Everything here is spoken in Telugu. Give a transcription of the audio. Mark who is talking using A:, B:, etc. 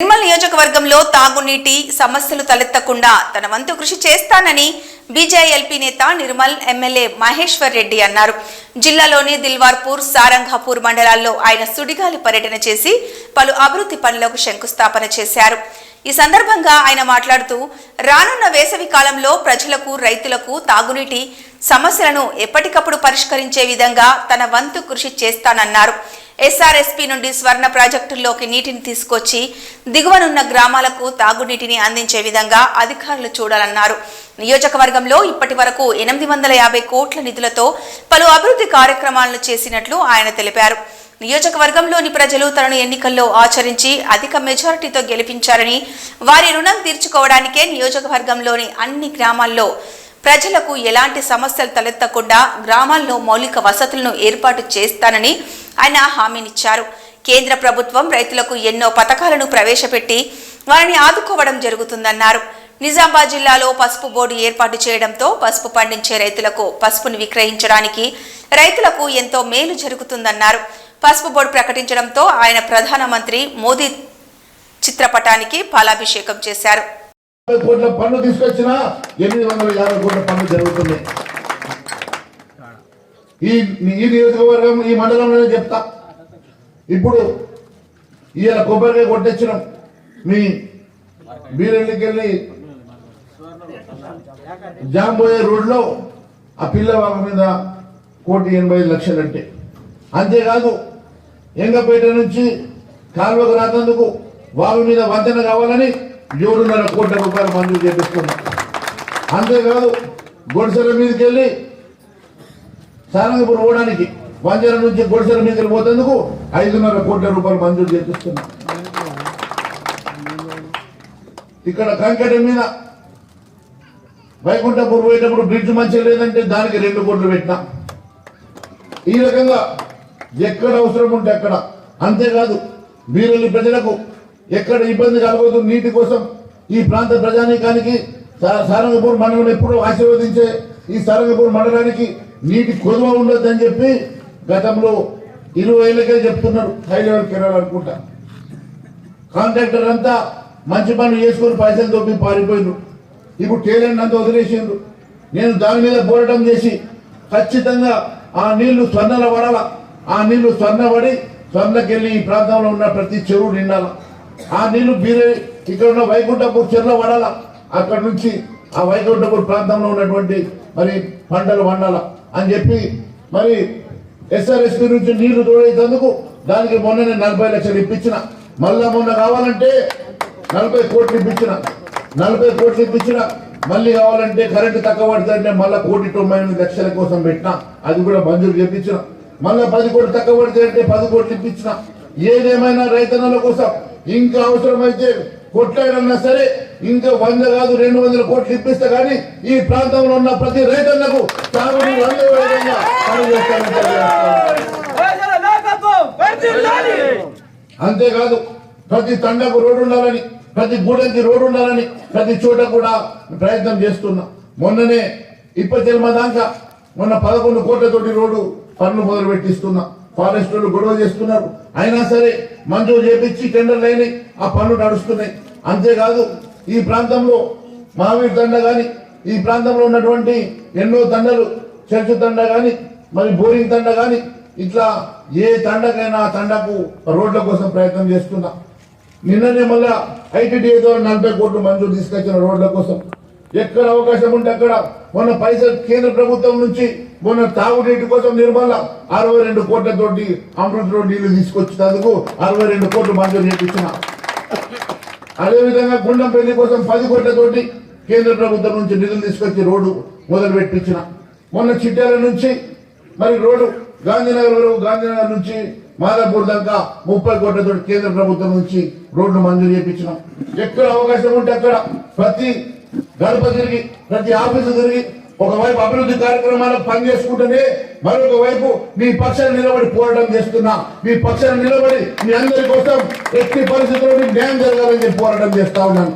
A: నిర్మల్ నియోజకవర్గంలో తాగునీటి సమస్యలు తలెత్తకుండా తన వంతు కృషి చేస్తానని బీజేఎల్పీ నేత నిర్మల్ ఎమ్మెల్యే మహేశ్వర్ రెడ్డి అన్నారు. జిల్లాలోని దిల్వార్పూర్ సారంగాపూర్ మండలాల్లో ఆయన సుడిగాలి పర్యటన చేసి పలు అభివృద్ధి పనులకు శంకుస్థాపన చేశారు. ఈ సందర్భంగా ఆయన మాట్లాడుతూ రానున్న వేసవి కాలంలో ప్రజలకు రైతులకు తాగునీటి సమస్యలను ఎప్పటికప్పుడు పరిష్కరించే విధంగా తన వంతు కృషి చేస్తానన్నారు. ఎస్ఆర్ఎస్పీ నుండి స్వర్ణ ప్రాజెక్టుల్లోకి నీటిని తీసుకొచ్చి దిగువనున్న గ్రామాలకు తాగునీటిని అందించే విధంగా అధికారులు చూడాలన్నారు. నియోజకవర్గంలో ఇప్పటి వరకు ఎనిమిది వందల యాభై కోట్ల నిధులతో పలు అభివృద్ధి కార్యక్రమాలను చేసినట్లు ఆయన తెలిపారు. నియోజకవర్గంలోని ప్రజలు తనను ఎన్నికల్లో ఆచరించి అధిక మెజారిటీతో గెలిపించారని వారి రుణం తీర్చుకోవడానికే నియోజకవర్గంలోని అన్ని గ్రామాల్లో ప్రజలకు ఎలాంటి సమస్యలు తలెత్తకుండా గ్రామాల్లో మౌలిక వసతులను ఏర్పాటు చేస్తానని ఆయన హామీనిచ్చారు. కేంద్ర ప్రభుత్వం రైతులకు ఎన్నో పథకాలను ప్రవేశపెట్టి వారిని ఆదుకోవడం జరుగుతుందన్నారు. నిజామాబాద్ జిల్లాలో పసుపు బోర్డు ఏర్పాటు చేయడంతో పసుపు పండించే రైతులకు పసుపును విక్రయించడానికి రైతులకు ఎంతో మేలు జరుగుతుందన్నారు. పసుపు బోర్డు ప్రకటించడంతో ఆయన ప్రధానమంత్రి మోదీ చిత్రపటానికి పాలాభిషేకం చేశారు.
B: కోట్ల పన్ను తీసుకొచ్చినా ఎనిమిది వందల యాభై కోట్ల పన్ను జరుగుతుంది. ఈ ఈ నియోజకవర్గం ఈ మండలంలోనే చెప్తా. ఇప్పుడు ఈయన కొబ్బరికాయ కొట్టొచ్చినాం. మీ బీరెళ్ళికెళ్ళి జాంబోయే రోడ్లో ఆ పిల్లవాళ్ళ మీద కోటి ఎనభై ఐదు లక్షలు అంటే. అంతేకాదు ఎంగపేట నుంచి కాల్వకు రాతందుకు వాగు మీద వంతెన కావాలని ఏడున్నర కోట్ల రూపాయలు మంజూరు చేపిస్తున్నాం. అంతేకాదు గొడిసెల మీదకి వెళ్ళి సారంగపూర్ పోవడానికి వంజర నుంచి గొడిసెల మీదకి పోతేందుకు ఐదున్నర కోట్ల రూపాయలు మంజూరు చేపిస్తున్నాం. ఇక్కడ కంకట మీద వైకుంఠపూర్ పోయేటప్పుడు బ్రిడ్జ్ మంచిగా లేదంటే దానికి రెండు కోట్లు పెట్టినా. ఈ రకంగా ఎక్కడ అవసరం ఉంటే అక్కడ. అంతేకాదు వీరుని ప్రజలకు ఎక్కడ ఇబ్బంది కలగదు నీటి కోసం ఈ ప్రాంత ప్రజానీకానికి సారంగపూర్ మండలం ఎప్పుడూ ఆశీర్వదించే ఈ సారంగపూర్ మండలానికి నీటి కొదువ ఉండొద్దని చెప్పి గతంలో ఇరవై ఏళ్ళకే చెప్తున్నారు హై లెవెల్ కెనాల్ అనుకుంటా. కాంట్రాక్టర్ అంతా మంచి పనులు చేసుకొని పైసలు తొప్పి పారిపోయిండ్రు. ఇప్పుడు టేలెంట్ అంతా వదిలేసిండ్రు. నేను దాని మీద పోరాటం చేసి ఖచ్చితంగా ఆ నీళ్ళు స్వర్ణల పడాల ఆ నీళ్ళు స్వర్ణ పడి స్వర్ణకెళ్ళి ఈ ప్రాంతంలో ఉన్న ప్రతి చెరువు నిండాల. ఆ నీళ్ళు బీరే ఇక్కడ ఉన్న వైకుంఠపూర్ చెరువులో పడాల. అక్కడ నుంచి ఆ వైకుంఠపూర్ ప్రాంతంలో ఉన్నటువంటి మరి పంటలు పండాల అని చెప్పి మరి ఎస్ఆర్ఎస్పీ నుంచి నీళ్ళు తోడేందుకు దానికి మొన్ననే నలభై లక్షలు ఇప్పించిన. మళ్ళా మొన్న కావాలంటే నలభై కోట్లు ఇప్పించిన. నలభై కోట్లు ఇప్పించిన. మళ్ళీ కావాలంటే కరెంటు తక్కువ పడుతుందంటే మళ్ళీ కోటి తొంభై ఎనిమిది లక్షల కోసం పెట్టిన. అది కూడా మంజూరు చేపించిన. మళ్ళీ పది కోట్లు తక్కువ పడుతుందంటే పది కోట్లు ఇప్పించిన. ఏదేమైనా రైతన్నల కోసం ఇంకా అవసరమైతే కొట్లాడన్నా సరే ఇంకా వంద కాదు రెండు వందల కోట్లు ఇప్పిస్తే కానీ ఈ ప్రాంతంలో ఉన్న ప్రతి రైతన్నకు అందే విధంగా. అంతేకాదు ప్రతి తండకు రోడ్డు ఉండాలని ప్రతి గూడెంకి రోడ్డు ఉండాలని ప్రతి చోట కూడా ప్రయత్నం చేస్తున్నా. మొన్ననే ఇప్పచెల్మ దాకా మొన్న పదకొండు కోట్లతోటి రోడ్డు పన్ను మొదలు పెట్టిస్తున్నా ఫారెస్ట్ వాళ్ళు గొడవ చేస్తున్నారు. అయినా సరే మంజూరు చేపించి టెండర్లు అయినాయి ఆ పనులు నడుస్తున్నాయి. అంతేకాదు ఈ ప్రాంతంలో మామిడి తండ గాని ఈ ప్రాంతంలో ఉన్నటువంటి ఎన్నో తండలు చర్చు దండ గాని మరి బోరింగ్ తండ గాని ఇట్లా ఏ తండకైనా ఆ తండకు రోడ్ల కోసం ప్రయత్నం చేస్తున్నా. నిన్ననే మళ్ళా ఐటీడీఏ ద్వారా నలభై కోట్లు మంజూరు తీసుకొచ్చిన రోడ్ల కోసం. ఎక్కడ అవకాశం ఉంటే అక్కడ మొన్న పైసలు కేంద్ర ప్రభుత్వం నుంచి మొన్న తాగునీటి కోసం నిర్మల అరవై రెండు కోట్లతోటి అమృత్ రోడ్ నీళ్ళు తీసుకొచ్చినందుకు అరవై రెండు కోట్లు మంజూరు చేపించిన. అదేవిధంగా గుండం పెళ్ళి కోసం పది కోట్లతోటి కేంద్ర ప్రభుత్వం నుంచి నిధులు తీసుకొచ్చి రోడ్డు మొదలు పెట్టించిన మొన్న చిట్యాల నుంచి మరి రోడ్డు గాంధీనగర్ వరకు గాంధీనగర్ నుంచి మాదాపూర్ దాకా ముప్పై కోట్లతో కేంద్ర ప్రభుత్వం నుంచి రోడ్డు మంజూరు చేయించినాం ఎక్కడ అవకాశం ఉంటే అక్కడ ప్రతి గడప తిరిగి ప్రతి ఆఫీసు తిరిగి ఒకవైపు అభివృద్ధి కార్యక్రమాలకు పనిచేసుకుంటేనే మరొక వైపు మీ పక్షాన్ని నిలబడి పోరాటం చేస్తున్నా. మీ పక్షాన్ని నిలబడి మీ అందరి కోసం ఎట్టి పరిస్థితుల్లో న్యాయం జరగాలని చెప్పి పోరాటం చేస్తా ఉన్నాను.